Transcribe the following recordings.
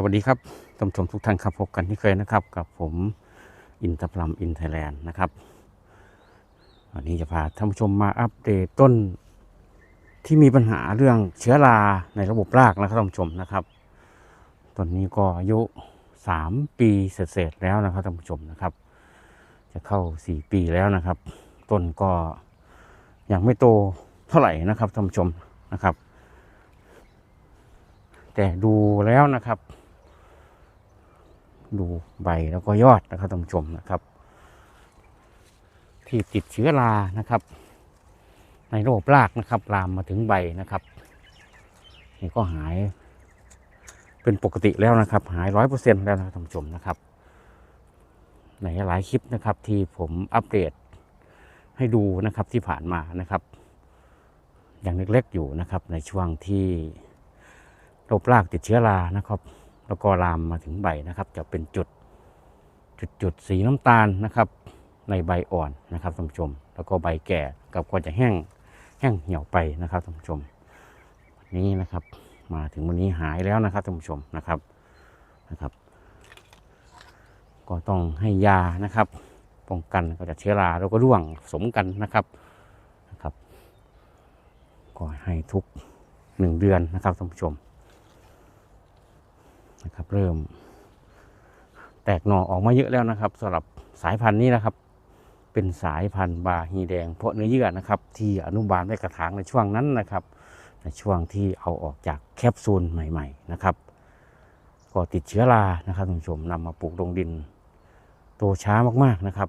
สวัสดีครับท่านผู้ชมทุกท่านครับพบกันที่เคยนะครับ กับผมอินทพลัมอินไทยแลนด์นะครับ วันนี้จะพาท่านผู้ชมมาอัปเดตต้นที่มีปัญหาเรื่องเชื้อราในระบบรากนะครับท่านผู้ชมนะครับต้นนี้ก็อายุ 3 ปีเศษแล้วนะครับท่านผู้ชมนะครับ จะเข้า 4 ปีแล้วนะครับ ต้นก็ยังไม่โตเท่าไหร่นะครับท่านผู้ชมนะครับแต่ดูแล้วนะครับ ดูใบแล้วก็ยอดนะครับท่านผู้ชมนะครับ ที่ติดเชื้อรานะครับ ในโรครากนะครับ ลามมาถึงใบนะครับนี่ก็หาย เป็นปกติแล้วนะครับ หายร้อยเปอร์เซ็นต์แล้วนะท่านผู้ชมนะครับ ในหลายคลิปนะครับ ที่ผมอัปเดตให้ดูนะครับที่ผ่านมานะครับ อย่างเล็กๆอยู่นะครับ ในช่วงที่โรครากติดเชื้อรานะครับ แล้วก็ลามมาถึงใบนะครับ จะเป็นจุดจุดจุดสีน้ำตาลนะครับ ในใบอ่อนนะครับท่านผู้ชม แล้วก็ใบแก่กับก็จะแห้งแห้งเหี่ยวไปนะครับท่านผู้ชม นี้นะครับ มาถึงวันนี้หายแล้วนะครับท่านผู้ชมนะครับนะครับ ก็ต้องให้ยานะครับ ป้องกันก็จะเชื้อราแล้วก็ร่วงสมกันนะครับนะครับ ก็ให้ทุกหนึ่งเดือนนะครับท่านผู้ชม เริ่ม แตกหน่อออกมาเยอะแล้วนะครับสำหรับสายพันธุ์นี้นะครับ เป็นสายพันธุ์บาฮีแดง เพราะเนื้อเยื่อนะครับ ที่อนุบาลไว้กระถางในช่วงนั้นนะครับ ในช่วงที่เอาออกจากแคปซูลใหม่ ๆ นะครับ ก็ติดเชื้อรานะครับท่านผู้ชมนำมาปลูกลงดินโตช้ามากๆนะครับ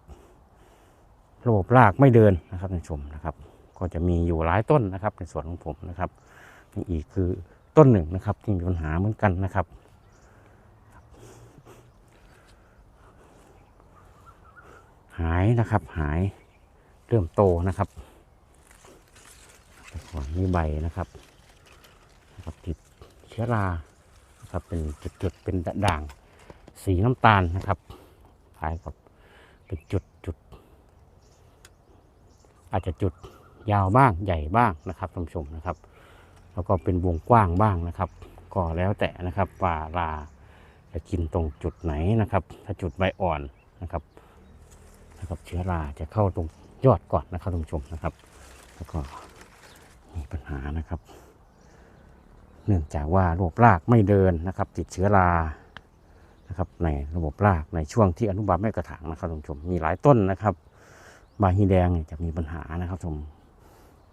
ระบบรากไม่เดินนะครับท่านผู้ชมนะครับ ก็จะมีอยู่หลายต้นนะครับ ในสวนของผมนะครับนี่อีกคือต้นหนึ่งนะครับที่มีปัญหาเหมือนกันนะครับ หายนะครับ หายเริ่มโตนะครับก่อนมีใบนะครับนะครับติดเชื้อรานะครับเป็นจุดๆเป็นด่างสีน้ำตาลนะครับคล้ายกับเป็นจุดจุดอาจจะจุดยาวบ้างใหญ่บ้างนะครับท่านผู้ชมนะครับ แล้วก็เป็นวงกว้างบ้างนะครับ ก็แล้วแต่นะครับว่าราจะกินตรงจุดไหนนะครับ ถ้าจุดใบอ่อนนะครับ นะครับเชื้อราจะเข้าตรงยอดก่อนนะครับท่านผู้ชมนะครับ แล้วก็มีปัญหานะครับ เนื่องจากว่าระบบรากไม่เดินนะครับ ติดเชื้อรานะครับ ในระบบรากในช่วงที่อนุบาลไม่กระถางนะครับท่านผู้ชมมีหลายต้นนะครับ บาฮีแดงจะมีปัญหานะครับท่านผู้ชม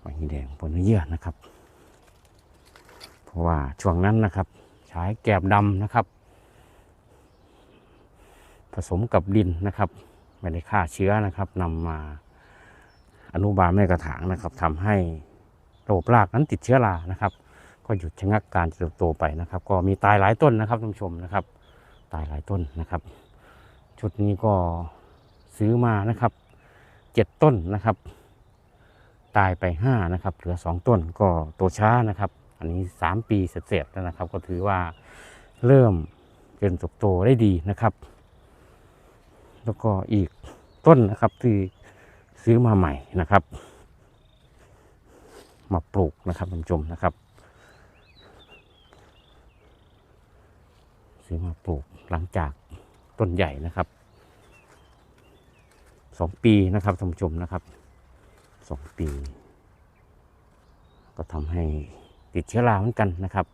บาฮีแดงบนเนื้อเยื่อนะครับ เพราะว่าช่วงนั้นนะครับ ใช้แกบดำนะครับ ผสมกับดินนะครับ ไม่ได้ฆ่าเชื้อนะครับนำมาอนุบาลแม่กระถางนะครับทำให้ระบบรากนั้นติดเชื้อรานะครับ ก็หยุดชะงักการเจริญเติบโตไปนะครับ ก็มีตายหลายต้นนะครับท่านผู้ชมนะครับ ตายหลายต้นนะครับ ชุดนี้ก็ซื้อมานะครับเจ็ดต้นนะครับ ตายไปห้านะครับ เหลือสองต้นก็โตช้านะครับ อันนี้สามปีเสร็จแล้วนะครับ ก็ถือว่าเริ่มเจริญเติบโตได้ดีนะครับ แล้วก็อีกต้นนะครับที่ซื้อมาใหม่นะครับ มาปลูกนะครับท่านผู้ชมนะครับ ซื้อมาปลูกหลังจากต้นใหญ่นะครับสองปีนะครับท่านผู้ชมนะครับสองปี ก็ทำให้ติดเชื้อราเหมือนกันนะครับ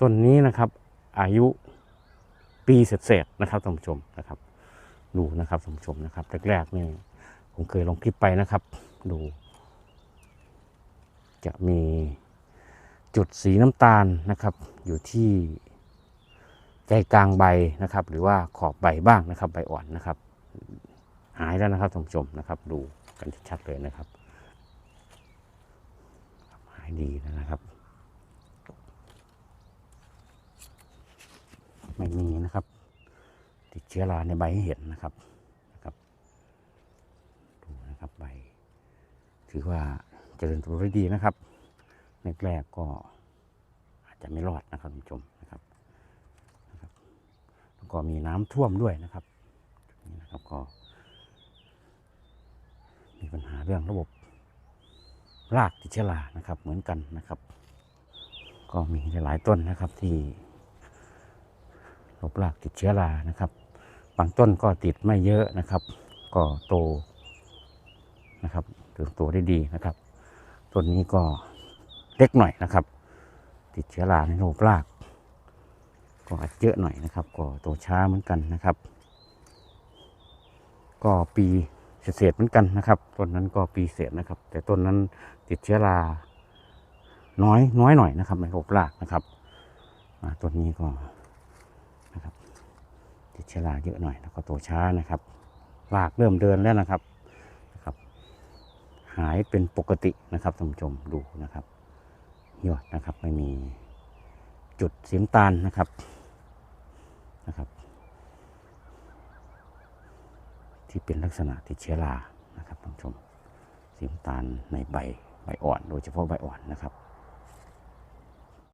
ต้นนี้นะครับอายุ ปีเศษๆนะครับท่านผู้ชมนะครับ ดูนะครับท่านผู้ชมนะครับแรกๆนี่ผมเคยลงคลิปไปนะครับ ดู จะมีจุดสีน้ำตาลนะครับ อยู่ที่ใจกลางใบนะครับ หรือว่าขอบใบบ้างนะครับ ใบอ่อนนะครับ หายแล้วนะครับท่านผู้ชมนะครับ ดูกันชัดๆเลยนะครับ หายดีแล้วนะครับ ไม่มีนะครับ ติดเชื้อราในใบให้เห็นนะครับนะครับดูนะครับใบ ถือว่าเจริญเติบโตได้ดีนะครับแรกๆก็อาจจะไม่รอดนะครับท่านผู้ชมนะครับนะครับแล้วก็มีน้ำท่วมด้วยนะครับนี่นะครับก็ มีปัญหาเรื่องระบบรากติดเชื้อรานะครับ เหมือนกันนะครับ ก็มีหลายต้นนะครับที่ ลบรากติดเชื้อรานะครับ บางต้นก็ติดไม่เยอะนะครับ ก็โตนะครับเติบโตได้ดีนะครับ ต้นนี้ก็เล็กหน่อยนะครับ ติดเชื้อราในโรคราก ก็อาจเยอะหน่อยนะครับ ก็โตช้าเหมือนกันนะครับ ก็ปีเศษเหมือนกันนะครับ ต้นนั้นก็ปีเศษนะครับ แต่ต้นนั้นติดเชื้อราน้อยน้อยหน่อยนะครับในโรครากนะครับต้นนี้ก็ ติดเชื้อราเยอะหน่อย แล้วก็โตช้านะครับรากเริ่มเดินแล้วนะครับนะครับ หายเป็นปกตินะครับท่านผู้ชมดูนะครับยอดนะครับไม่มีจุดสีน้ำตาลนะครับนะครับ ที่เป็นลักษณะติดเชื้อรานะครับท่านผู้ชมสีน้ำตาลในใบใบอ่อน โดยเฉพาะใบอ่อนนะครับ